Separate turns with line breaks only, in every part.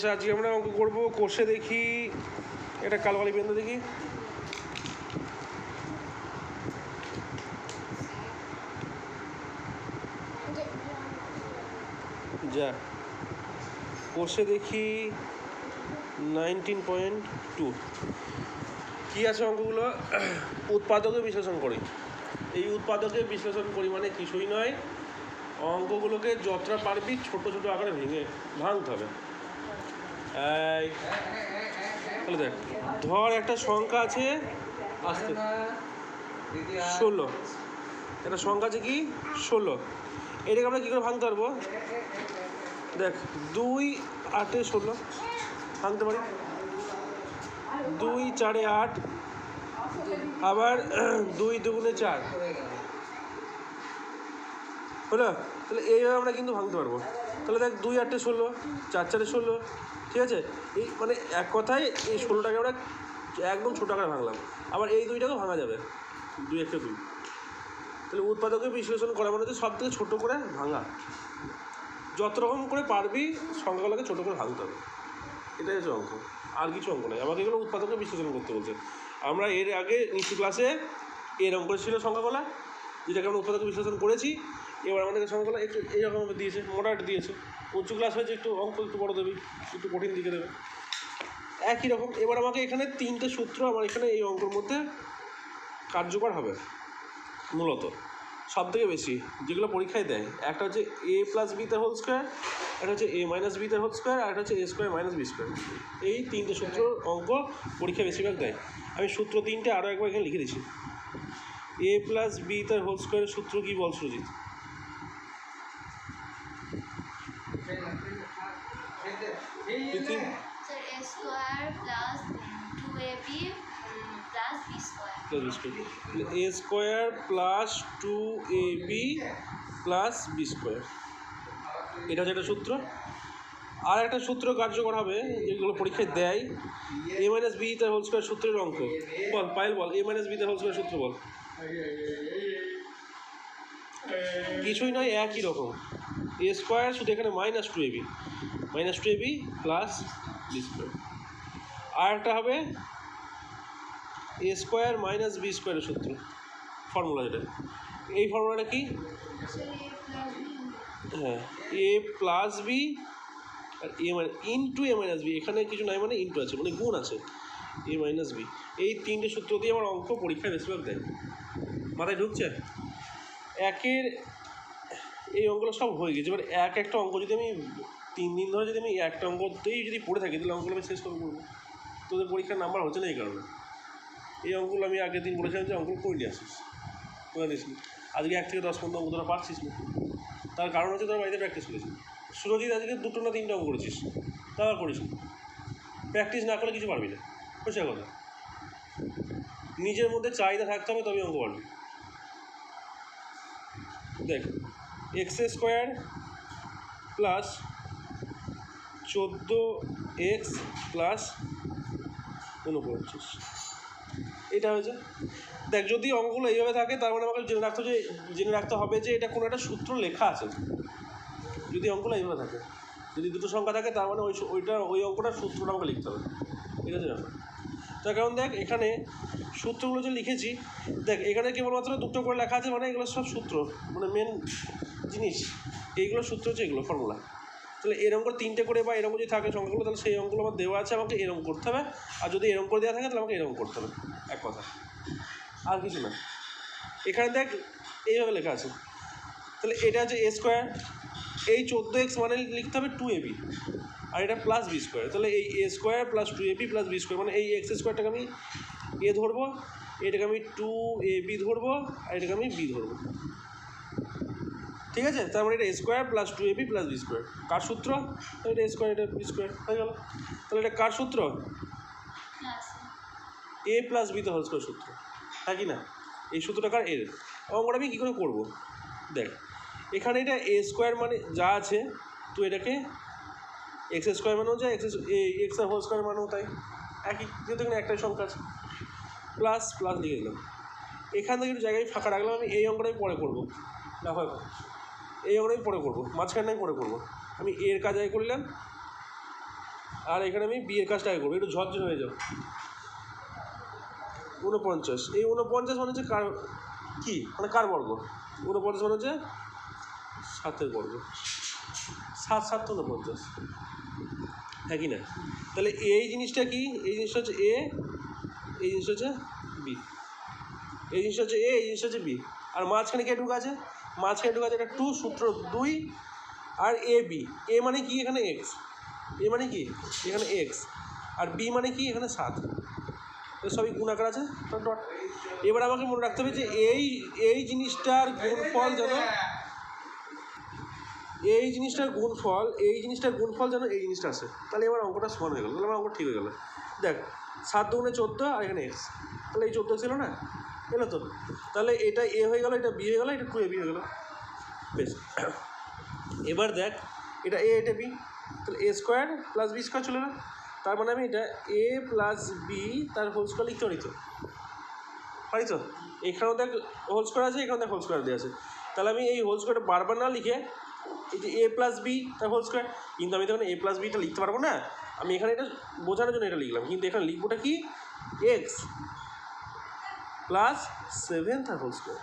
আচ্ছা, আজকে আমরা অঙ্ক করব কোষে দেখি এটা কালবালি পেন দেখি। যা কোষে দেখি নাইনটিন পয়েন্ট টু। কী আছে অঙ্কগুলো? উৎপাদকে বিশ্লেষণ করি। এই উৎপাদকে বিশ্লেষণ করি মানে কিছুই নয় অঙ্কগুলোকে যতটা পারবি ছোট ছোট আকারে ভেঙে ভাঙতে হবে। এই, তাহলে দেখ, ধর একটা সংখ্যা আছে, আসতে। ষোলো। একটা সংখ্যা আছে কি? ষোলো। এটাকে আমরা কী করে ভাঙতে পারব? দেখ, দুই আটে ষোলো। ভাঙতে পারি? দুই চারে আট। আবার দুই দুগুণে চার। হলো? তাহলে এইভাবে আমরা কিন্তু ভাঙতে পারব। তাহলে দেখ, দুই আটে ষোলো, চার চারে ষোলো ঠিক আছে? এই মানে এক কথায় এই ষোলোটাকে আমরা একদম ছোটো আকারে ভাঙলাম। আবার এই দুইটাকেও ভাঙা যাবে। দুই একটা দুই। তাহলে উৎপাদকে বিশ্লেষণ করা মানে হচ্ছে সব থেকে ছোটো করে ভাঙা। যত রকম করে পারবি, সংখ্যাগুলোকে ছোটো করে ভাঙতে হবে। এটাই হচ্ছে অঙ্ক। আর কিছু অঙ্ক নয় আমাকে এগুলো উৎপাদকে বিশ্লেষণ করতে বলছে। আমরা এর আগে নিচু ক্লাসে এরকম করে ছিল সংখ্যাগুলা, যেটাকে আমরা উৎপাদকে বিশ্লেষণ করেছি। এবার আমাদের সংখ্যাগুলো একটু এইরকমভাবে দিয়েছে মোটামুটি দিয়েছে। উঁচু ক্লাস হয়েছে, একটু অঙ্ক একটু বড় দেবে, একটু কঠিন দিকে দেবে। একই রকম, এবার আমাকে এখানে তিনটে সূত্র আমার এখানে এই অঙ্কের মধ্যে কার্যকর হবে, মূলত। সব থেকে বেশি যেগুলো পরীক্ষায় দেয়, একটা হচ্ছে এ প্লাস বিতে হোল স্কোয়ার একটা হচ্ছে এ মাইনাস বিতে হোল স্কোয়ার আর একটা হচ্ছে A square minus B square এই তিনটে সূত্র অঙ্ক পরীক্ষায় বেশিরভাগ দেয়। আমি সূত্র তিনটে আরও একবার এখানে লিখে দিচ্ছি। এ প্লাস বিতে হোল স্কোয়ারের সূত্র কী বল Sujit
A square plus two A B plus B square
এটা হচ্ছে একটা সূত্র। আর একটা সূত্র কার্যকর হবে যেগুলো পরীক্ষায় দেয়। এ মাইনাস বি তার হোল স্কোয়ার সূত্রের অঙ্ক। বল পায়েল বল এ মাইনাস বি তার হোল স্কোয়ার সূত্র বল। কিছুই নয়, একই রকম। এ স্কোয়ার শুধু এখানে minus two A B minus two A B plus B square আর একটা হবে এ স্কোয়ার মাইনাস বি স্কোয়ারের সূত্র ফর্মুলা যেটা। এই ফর্মুলাটা কি? হ্যাঁ এ প্লাস বি আর এ মানে ইন্টু এ মাইনাস বি এখানে কিছু নাই মানে ইন্টু আছে মানে গুণ আছে। এ মাইনাস বি এই তিনটে সূত্র দিয়ে আমার অঙ্ক পরীক্ষায় বেশিরভাগ দেয়। মাথায় ঢুকছে? একের, এই অঙ্কগুলো সব হয়ে গেছে। এবার এক একটা অঙ্ক যদি আমি তিন দিন ধরে যদি আমি একটা অঙ্কতেই যদি পড়ে থাকি, তাহলে অঙ্কগুলো আমি শেষ করে করব? তোদের পরীক্ষার নাম্বার হচ্ছে না এই কারণে। এই অঙ্কগুলো আমি আগের দিন বলেছিলাম যে অঙ্কগুলো করে নিয়ে আসিস। করে নিস। আজকে এক থেকে দশ পর্যন্ত অঙ্ক তোরা পারছিস না। তার কারণ হচ্ছে তোরা বাড়িতে প্র্যাকটিস করেছিস। সুরজিৎ, আজকে দুটো না তিনটা অঙ্ক করেছিস। তা আর করিস প্র্যাকটিস না করলে কিছু পারবি না। পয়সা কথা। নিজের মধ্যে চাহিদা থাকতে হবে তবে অঙ্ক পারবি। দেখ এক্স স্কোয়ার প্লাস চোদ্দ এক্স প্লাস উনপঞ্চাশ এটা হয়েছে। দেখ, যদি অঙ্কগুলো এইভাবে থাকে, তার মানে আমাকে জেনে রাখতে যে, জেনে রাখতে হবে যে, এটা কোনো একটা সূত্র লেখা আছে। যদি অঙ্কগুলো এইভাবে থাকে, যদি দুটো সংখ্যা থাকে, তার মানে ওই ওইটা, ওই অঙ্কটার সূত্রটা আমাকে লিখতে হবে। ঠিক আছে ব্যাপার তার কারণ দেখ, এখানে সূত্রগুলো যে লিখেছি, দেখ, এখানে কেবলমাত্র দুটো করে লেখা আছে মানে এগুলো সব সূত্র মানে মেন জিনিস। এইগুলো সূত্র হচ্ছে এগুলো ফর্মুলা তাহলে এরকম করে তিনটে করে বা এরকম যদি থাকে সংখ্যাগুলো, তাহলে সেই অঙ্কগুলো আমার দেওয়া আছে, আমাকে এরকম করতে হবে। আর যদি এরকম করে দেওয়া থাকে, তাহলে আমাকে এরকম করতে হবে। এক কথা। আর কিছু না। এখানে দেখ, এইভাবে লেখা আছে। তাহলে এটা হচ্ছে এ স্কোয়ার এই চোদ্দ এক্স মানে লিখতে হবে টু এবি আর এটা প্লাস বি স্কোয়ার তাহলে এই A square plus two AB plus B square মানে এই এক্স স্কোয়ারটাকে আমি এ ধরবো, এটাকে আমি টু এ বি ধরবো, আর এটাকে আমি বি ধরবো। ঠিক আছে? তার মানে এটা square plus two AB plus B square কার সূত্র? এটা স্কোয়ার এটা বি স্কোয়ার হয়ে গেল। তাহলে এটা কার সূত্র? এ প্লাস বি তো হোল স্কোয়ার সূত্র। হ্যাঁ কি না? এই সূত্রটা কার? এর অঙ্কটা আমি কী করে করব? দেখ, এখানে এটা এ স্কোয়ার মানে যা আছে, তো এটাকে এক্স স্কোয়ার মানেও যায় এক্স এক্স হোল স্কোয়ার মানেও তাই। একই, যেহেতু এখানে একটাই সংখ্যা আছে। প্লাস প্লাস লিখে দিলাম। এখান থেকে একটু জায়গায় ফাঁকা রাখলাম, আমি এই অঙ্কটাই পরে করব। দেখো এখন এই অঙ্কটাই পরে করব। মাঝখানটাই পরে করব। আমি এর কাজ আগে করলাম আর এখানে আমি বিয়ের কাজটা আগে করব। একটু ঝরঝর হয়ে যাও। ঊনপঞ্চাশ। এই ঊনপঞ্চাশ মানে হচ্ছে কার কি? মানে কার বর্গ? ঊনপঞ্চাশ মানে হচ্ছে সাতের বর্গ। সাত সাত ঊনপঞ্চাশ। হ্যাঁ কি না। তাহলে এই জিনিসটা কি? এই জিনিসটা হচ্ছে এ এই জিনিসটা হচ্ছে বি এই জিনিসটা হচ্ছে এ এই জিনিসটা হচ্ছে বি আর মাঝখানে কে ঢুকে আছে মাঝখানে ঢুকে আছে একটা টু সূত্র দুই আর এ বি এ মানে কি এখানে এক্স এ মানে কি? এখানে এক্স আর বি মানে কি? এখানে সাত। সবই গুণ আকার আছে? ডট এবার আমাকে মনে রাখতে হবে যে এই এই জিনিসটার গুণফল যেন এই জিনিসটার গুণফল, এই জিনিসটার গুণফল যেন এই জিনিসটা আছে। তাহলে এবার অঙ্কটা সমান হয়ে গেল। তাহলে আমার অঙ্ক ঠিক হয়ে গেল। দেখ সাত দুগুণে চোদ্দ, আর এখানে এক্স তাহলে এই চোদ্দ ছিল না? এলো তো। তাহলে এটা এ হয়ে গেলো, এটা বি হয়ে গেলো, এটা টু এ বি হয়ে গেলো। বেশ। এবার দেখ, এটা এ এটা বি তাহলে A square plus B square চলে না তার মানে আমি এটা এ প্লাস বি তার হোল স্কোয়ার লিখতে পারি তো? পারি তো? এখানেও দেখ হোল স্কোয়ার আছে, এখানেও দেখ হোল স্কোয়ার দেওয়া আছে। তাহলে আমি এই হোল স্কোয়ারটা বারবার না লিখে, এই যে এ প্লাস বি তার হোল স্কোয়ার কিন্তু আমি তো এখানে এ প্লাস বিটা লিখতে পারব না? আমি এখানে এটা বোঝানোর জন্য এটা লিখলাম। কিন্তু এখানে লিখবোটা কি? এক্স প্লাস সেভেন তার হোল স্কোয়ার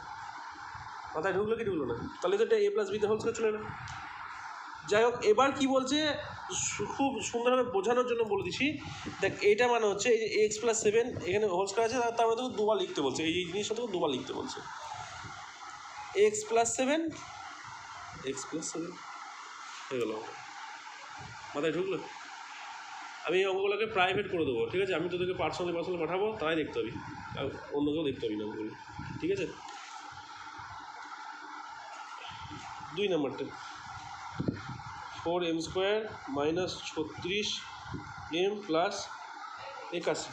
মাথায় ঢুকলো কি ঢুকলো না? তাহলে তো এটা এ প্লাস বিতে হোল স্কোয়ার চলে না যাই হোক, এবার কি বলছে? খুব সুন্দরভাবে বোঝানোর জন্য বলে দিছি। দেখ, এটা মানে হচ্ছে এই যে এক্স প্লাস সেভেন এখানে হোল স্কোয়ার আছে তার তোকে দুবার লিখতে বলছে। এই জিনিসটা তোকে দুবার লিখতে বলছে। X plus seven X plus seven হয়ে গেল। মাথায় ঢুকলো? আমি এই অঙ্কগুলোকে প্রাইভেট করে দেবো, ঠিক আছে? আমি তোদেরকে পার্সোনালি পার্সোনালি পাঠাবো তাই দেখতে হবে অন্য কেউ দেখতে হবে না ঠিক আছে? দুই নম্বরটা। ফোর এম স্কোয়ার মাইনাস ছত্রিশ এম প্লাস একাশি।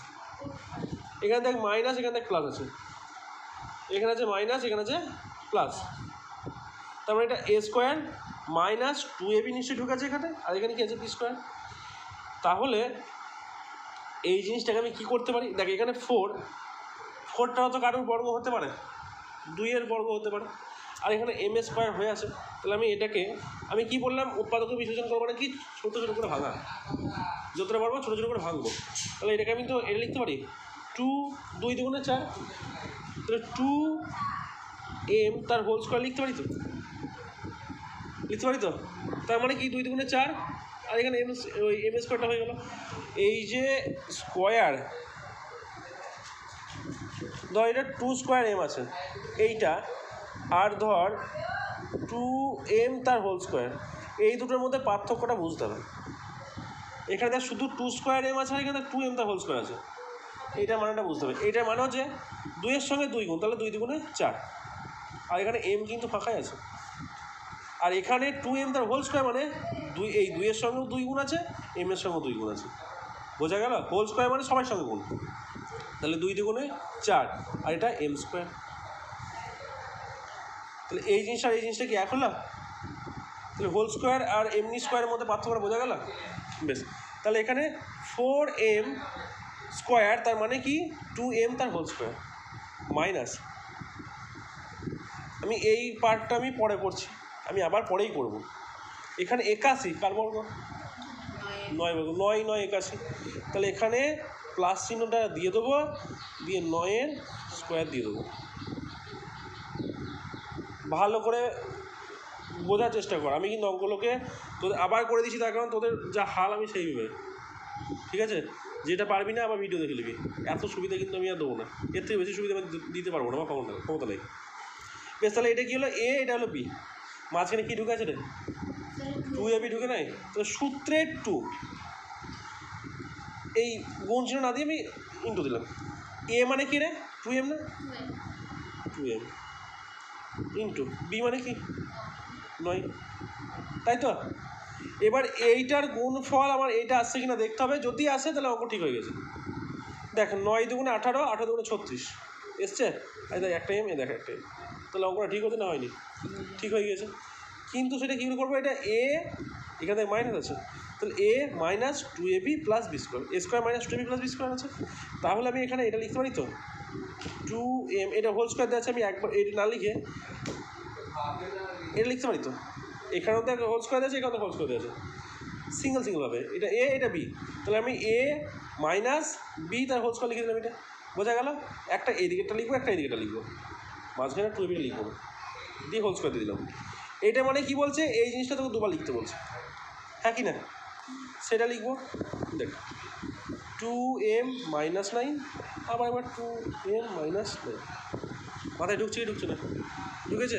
এখানে দেখ মাইনাস এখানে দেখ প্লাস আছে। এখানে আছে মাইনাস এখানে আছে প্লাস তারপরে এটা A square minus two A B নিশ্চয়ই ঢুকেছে এখানে। আর এখানে কি আছে? বি স্কোয়ার তাহলে এই জিনিসটাকে আমি কী করতে পারি? দেখ, এখানে ফোর ফোরটা হয়তো কারোর বর্গ হতে পারে। দুইয়ের বর্গ হতে পারে। আর এখানে এম স্কোয়ার হয়ে আছে। তাহলে আমি এটাকে, আমি কি বললাম? উৎপাদক বিশ্লেষণ করব না কি? ছোটো ছোটো করে ভাঙা। যতটা পারব ছোটো ছোটো করে ভাঙবো। তাহলে এটাকে আমি তো এটা লিখতে পারি? টু দুই দুগুণে চার। তাহলে টু এম তার হোল স্কোয়ার লিখতে পারি তো? লিখতে পারি তো? তার মানে কি? দুই দুগুণে চার। আর এখানে এম ওই এম স্কোয়ারটা হয়ে গেল? এই যে স্কোয়ার ধর এটা টু স্কোয়ার এম আছে। এইটা, আর ধর টু এম তার হোল স্কোয়ার এই দুটোর মধ্যে পার্থক্যটা বুঝতে হবে। এখানে দেখ শুধু টু স্কোয়ার এম আছে এখানে টু এম তার হোল স্কোয়ার আছে। এইটার মানেটা বুঝতে হবে। এইটার মানে হচ্ছে দুইয়ের সঙ্গে দুই গুণ, তাহলে দুই দুগুণে চার। আর এখানে এম কিন্তু ফাঁকাই আছে। আর এখানে টু এম তার হোল স্কোয়ার মানে দুই, এই দুইয়ের সঙ্গেও দুই গুণ আছে, এম এর সঙ্গেও দুই গুণ আছে। বোঝা গেল? হোল স্কোয়ার মানে সবার সঙ্গে গুণ। তাহলে দুই দুগুণে চার, আর এটা এম স্কোয়ার তাহলে এই জিনিসটা আর এই জিনিসটা কি এক হলো? তাহলে হোল স্কোয়ার আর এমনি স্কোয়ারের মধ্যে পার্থক্যটা বোঝা গেল? বেশ। তাহলে এখানে ফোর এম স্কোয়ার তার মানে কি? টু এম তার হোল স্কোয়ার মাইনাস আমি এই পার্টটা আমি পরে করছি। আমি আবার পরেই করব। এখানে একাশি কার বর্গ? নয় বর্গ, নয় নয়, একাশি। তাহলে এখানে প্লাস চিহ্নটা দিয়ে দেবো, দিয়ে নয়ের স্কোয়ার দিয়ে দেবো। ভালো করে বোঝার চেষ্টা কর। আমি কিন্তু অঙ্কগুলোকে তোদের আবার করে দিচ্ছি, তার কারণ তোদের যা হাল আমি সেই ভেবে। ঠিক আছে? যেটা পারবি না, আবার ভিডিও দেখে নিবি। এত সুবিধা কিন্তু আমি আর দেবো না। এর থেকে বেশি সুবিধা আমি দিতে পারব না, আমার ক্ষমতা ক্ষমতা নেই। বেশ, তাহলে এটা কী হলো? এ এটা হলো বি মাঝখানে কী ঢুকে আছে রে? টু এ বি ঢুকে নাই? তো সূত্রের টু। এই গুণ চিহ্ন না দিয়ে আমি ইন্টু দিলাম। এ মানে কি রে? টু এম না? Two M. ইন্টু। বি মানে কি? নয়। তাই তো? এবার এইটার গুণফল আমার এইটা আসছে কিনা দেখতে হবে। যদি আসে তাহলে অঙ্ক ঠিক হয়ে গেছে। দেখ, নয় দুগুণে আঠারো আঠারো দুগুণে ছত্রিশ। এসছে? এই দেখ, একটা এম এ দেখ, একটা এম তাহলে অঙ্কটা ঠিক হতে না হয়নি? ঠিক হয়ে গেছে কিন্তু সেটা কী করে করব? এটা এ এখানে মাইনাস আছে। তাহলে A minus two A B plus B square A square minus two B plus B square আছে। তাহলে আমি এখানে এটা লিখতে পারি তো? টু এম এটা হোল স্কোয়ার দেওয়া আছে, আমি একবার এটা না লিখে এটা লিখতে পারি তো? এখানেও তো হোল স্কোয়ার দেওয়া আছে, এখানেও হোল স্কোয়ার দেওয়া আছে। সিঙ্গেল সিঙ্গেল হবে। এটা এ এটা বি তাহলে আমি এ মাইনাস বি তার হোল স্কোয়ার লিখে দিলাম এটা। বোঝা গেল? একটা এই দিকেরটা লিখব, একটা এই দিকেরটা লিখব। মাঝখানে টু বিটা লিখব। দিয়ে হোল স্কোয়ার দিয়ে দিলাম। এটা মানে কি বলছে? এই জিনিসটা তোকে দুবার লিখতে বলছে। হ্যাঁ কি না? সেটা লিখব। দেখ টু এম মাইনাস নাইন আবার এবার টু এম মাইনাস নাইন মাথায় ঢুকছে কি ঢুকছে না? ঢুকেছে?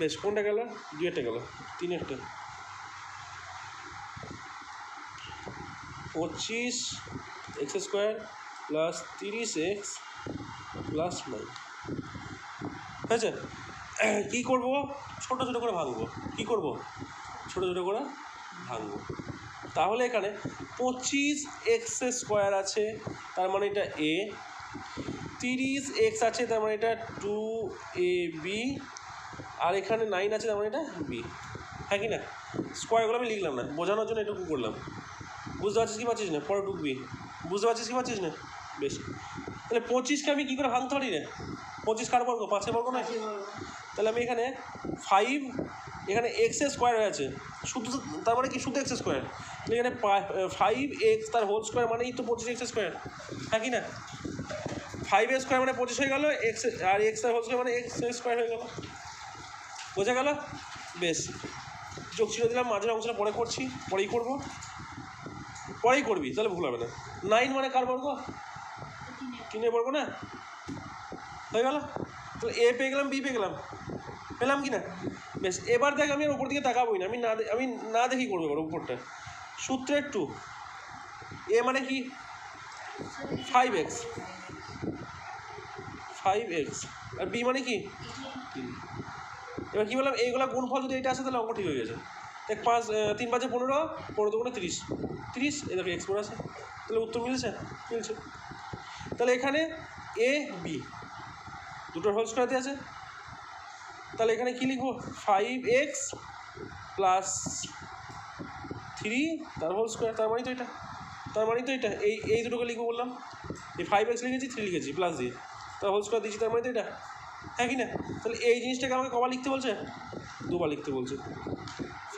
বেশ, কোনটা গেল? দুয়েরটা গেল তিনেরটা পঁচিশ এক্স স্কোয়ার প্লাস তিরিশ এক্স প্লাস নাইন। হয়েছে? কী করব? ছোটো ছোটো করে ভাঙবো। কী করব? ছোটো ছোটো করে ভাঙবো। তাহলে এখানে পঁচিশ এক্স স্কোয়ার আছে, তার মানে এটা এ। তিরিশ এক্স আছে, তার মানে এটা টু এ বি। আর এখানে নাইন আছে, তার মানে এটা বি। হ্যাঁ কি না? স্কোয়ারগুলো আমি লিখলাম না, বোঝানোর জন্য এটুকু করলাম। বুঝতে পারছিস কি পারছিস না? পরে ঢুকবি। বুঝতে পারছিস কি পারছিস না? বেশ। তাহলে পঁচিশকে আমি কী করে ভাঙতে পারি না পঁচিশ কার বর্গ? পাঁচের বর্গ না? তাহলে আমি এখানে ফাইভ এখানে এক্স স্কোয়ার হয়ে আছে শুধু তার মানে কি শুধু এক্স স্কোয়ার তাহলে এখানে ফাইভ এক্স তার হোল স্কোয়ার মানেই তো পঁচিশ এক্স স্কোয়ার হ্যাঁ কি না? ফাইভ স্কোয়ার মানে পঁচিশ হয়ে গেল এক্স আর এক্স তার হোল স্কোয়ার মানে এক্স স্কোয়ার হয়ে গেল। বোঝা গেল? বেশ। যোগ ছিল দিলাম মাঝের অংশটা পরে করছি পরেই করব। পরেই করবি তাহলে ভুল হবে না। নাইন মানে কার বর্গ? তিনের। বর্গ না? হয়ে গেল? তাহলে এ পেয়ে গেলাম বি পেয়ে গেলাম। পেলাম কি না বেশ, এবার দেখ আমি আর উপর দিকে তাকাবোই না। আমি না আমি না দেখি করব এবার উপরটা। সূত্রের টু এ মানে কি? ফাইভ এক্স ফাইভ এক্স আর বি মানে কি? এবার কী বললাম? এইগুলা গুণফল যদি এটা আসে, তাহলে অঙ্ক ঠিক হয়ে গেছে। দেখ, পাঁচ তিন পাঁচে পনেরো পনেরো দুগুণে তিরিশ। তিরিশ? এ এক্স আছে তাহলে উত্তর মিলছে? মিলছে। তাহলে এখানে এ বি দুটোর হোল স্কোয়ারতে আছে। তাহলে এখানে কী লিখব? ফাইভ এক্স প্লাস থ্রি তার হোল স্কোয়ার তার মানে তো এটা। তার মানে তো এটা। এই এই দুটোকে লিখব বললাম। এই ফাইভ এক্স লিখেছি থ্রি লিখেছি প্লাস দিয়ে। তার হোল স্কোয়ার দিয়েছি, তার মানে তো এটা। হ্যাঁ কি না? তাহলে এই জিনিসটাকে আমাকে কবার লিখতে বলছে? দুবার লিখতে বলছে।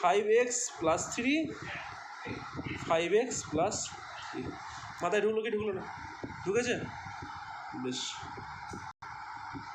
Five x plus three five x plus মাথায় ঢুকলো কি ঢুকলো না? ঢুকেছে? বেশ।